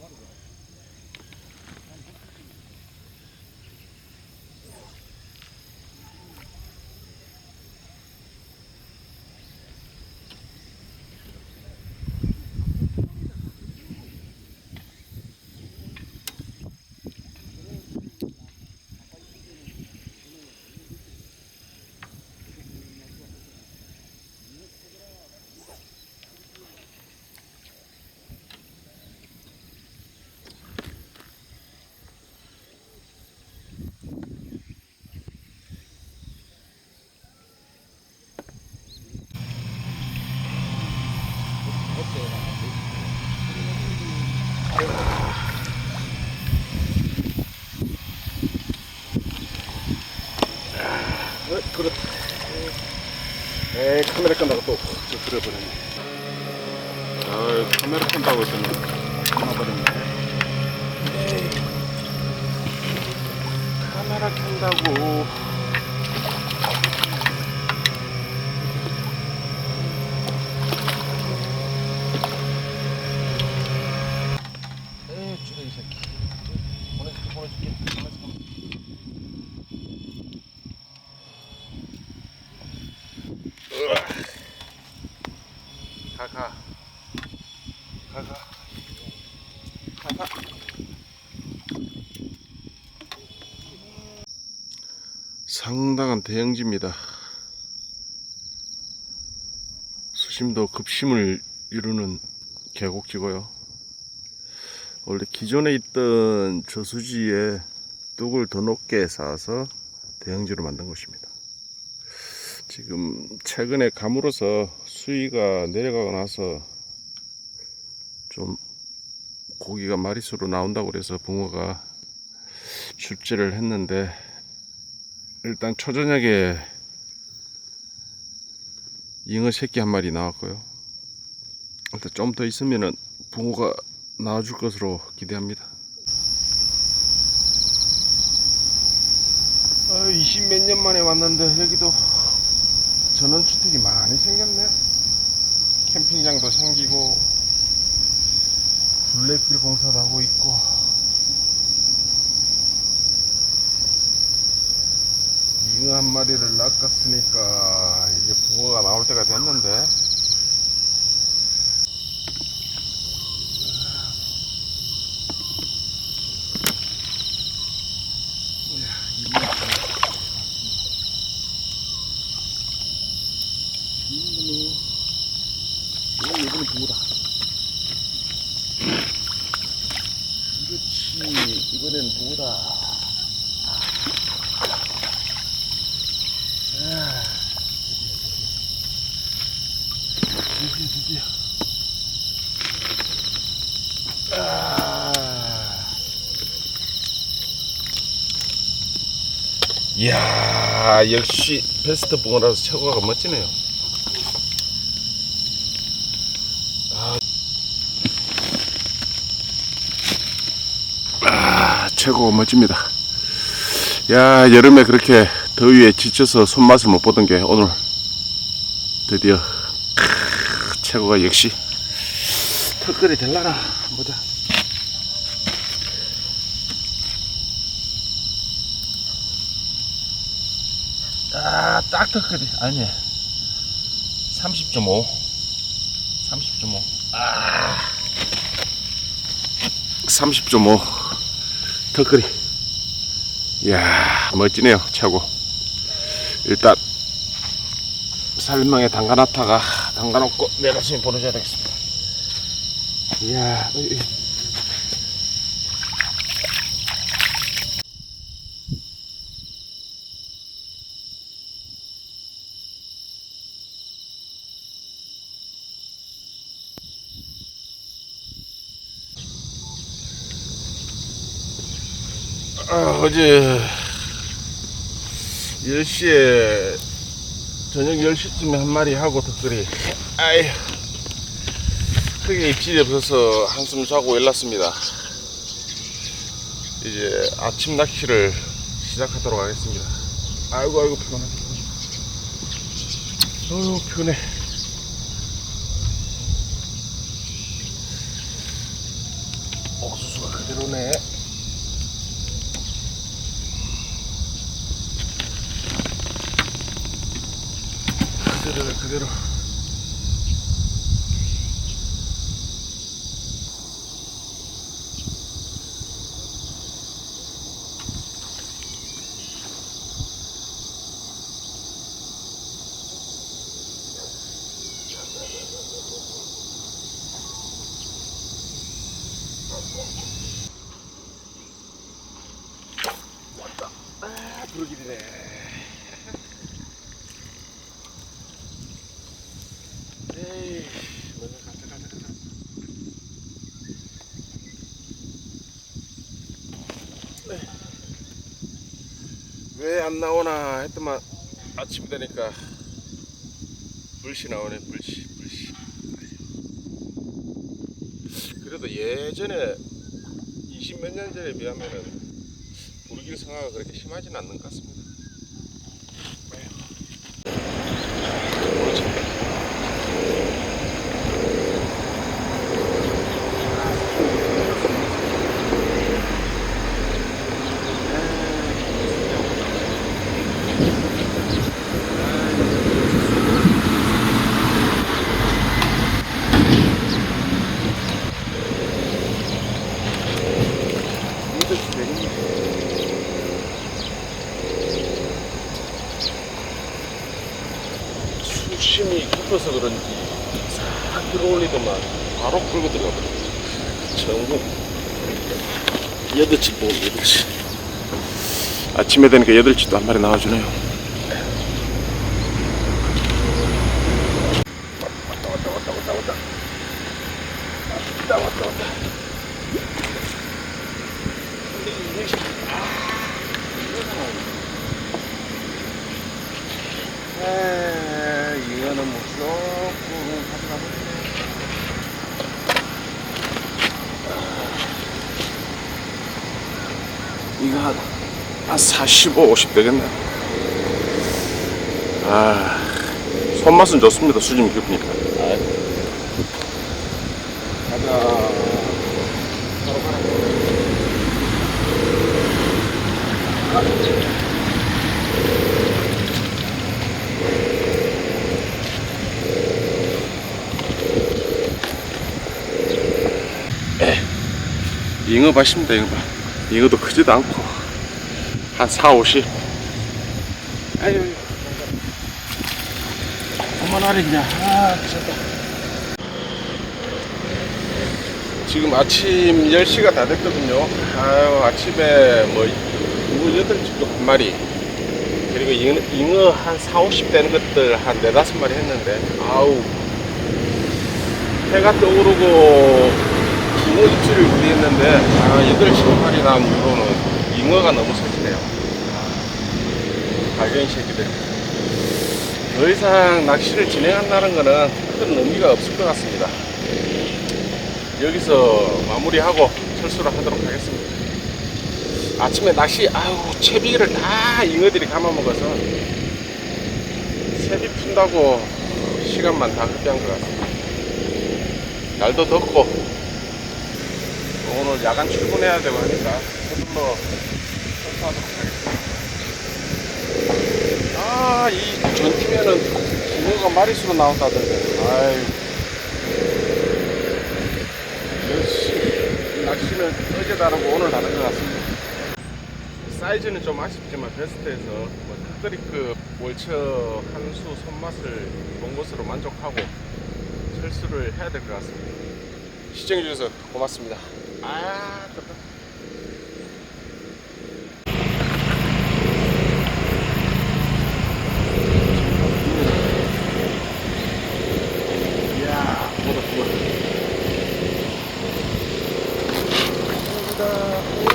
Var mı? 네, 어, 그렇. 네, 카메라 끈다고 또 들어버렸네. 아 카메라 끈다고 했더니 끊어버렸네. 에이, 카메라 끈다고. 가가. 가가. 가가. 상당한 대형지입니다. 수심도 급심을 이루는 계곡지고요. 원래 기존에 있던 저수지에 뚝을 더 높게 쌓아서 대형지로 만든 곳입니다. 지금 최근에 감으로서 수위가 내려가고 나서 좀 고기가 마리수로 나온다고 그래서 붕어가 출제를 했는데 일단 초저녁에 잉어 새끼 한 마리 나왔고요. 일단 좀 더 있으면은 붕어가 나와줄 것으로 기대합니다. 아, 20 몇 년 만에 왔는데 여기도 전원주택이 많이 생겼네. 캠핑장도 생기고 둘레길 공사도 하고 있고. 잉어 한 마리를 낚았으니까 이제 붕어가 나올 때가 됐는데 이야, 이만 이분이 오 이분이 붕어다 그렇지 이번엔 붕어다 아, 드디어 드디어 아. 이야 역시 베스트 붕어라서 최고가 멋지네요. 아 최고 멋집니다. 야 여름에 그렇게 더위에 지쳐서 손맛을 못 보던 게 오늘 드디어 크, 최고가 역시. 턱걸이 될라나 보자 아딱 턱걸이 아니. 30.5 30.5 아. 30.5 턱걸이. 이야 멋지네요 최고. 일단 살망에 담가놨다가 담가놓고 내려서 보내줘야 되겠습니다. 이야 아, 어제 10시에 저녁 10시쯤에 한 마리 하고 덕들이 아이 크게 입질이 없어서 한숨 자고 일났습니다. 이제 아침 낚시를 시작하도록 하겠습니다. 아이고 아이고 피곤해 어휴 피곤해. 옥수수가 그대로네 그대로 그대로. 왔다. 아 부르기리네 에이, 먼저 가자, 가자, 가자. 왜 안 나오나 했더만 아침 되니까 불씨 나오네 불씨 불씨. 그래도 예전에 20 몇 년 전에 비하면은 불길 성화가 그렇게 심하진 않는 것 같습니다 그렇죠. 수심이 깊어서 그런지 싹 들어올리더만 바로 끌고 들어가 버려 전국. 여덟치 보고 여덟치 아침에 되니까 여덟치도 한 마리 나와주네요 이거 한, 한 45, 50 되겠네. 아 손맛은 좋습니다 수심이 깊으니까. 가자 가라 잉어 밭입니다 잉어 밭 잉어도 크지도 않고. 한 4, 50 아유 그만하랬냐 아 귀찮다. 지금 아침 10시가 다 됐거든요. 아유 아침에 뭐 잉어 8쪽 한 마리 그리고 잉어, 잉어 한 4, 50 되는 것들 한 4, 5마리 했는데 아우. 해가 떠오르고 잉어 입질을 우리 했는데 아, 8, 15마리 나온 이후로는 잉어가 너무 서지네요. 갈견이 새끼들 더 이상 낚시를 진행한다는 것은 큰 의미가 없을 것 같습니다. 여기서 마무리하고 철수를 하도록 하겠습니다. 아침에 낚시 아우 채비를 다 잉어들이 감아먹어서 채비 푼다고 시간만 다 흡비한 것 같습니다. 날도 덥고 오늘 야간 출근해야 되고 하니까 서둘러 철수하도록 하겠습니다. 아 이 전팀에는 잉어가 마리수로 나온다던데. 아유 역시 낚시는 어제 다르고 오늘 다른 것 같습니다. 사이즈는 좀 아쉽지만 베스트에서 뭐 특거리급 월처 한수 손맛을 본 것으로 만족하고 철수를 해야 될 것 같습니다 시청해주셔서 고맙습니다. 아, 깜깜. 감사합니다.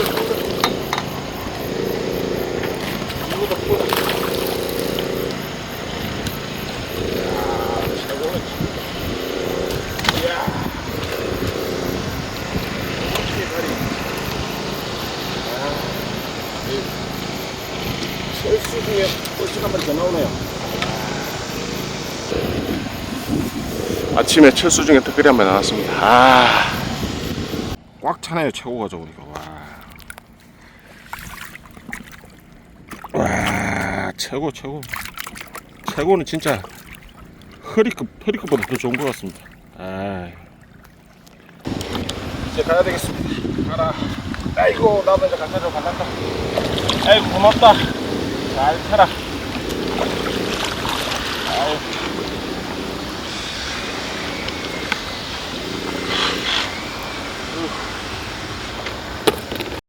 더 나오네요. 아침에 철수 중에 특별히 한 마리 나왔습니다. 아. 꽉 차네요 최고가 좋으니까. 와. 와 최고 최고. 최고는 진짜 허리급 허리급보다 더 좋은 것 같습니다. 아 이제 가야 되겠습니다. 가라. 아이고 나도 이제 가사로 만났다 아이고 고맙다. 잘 타라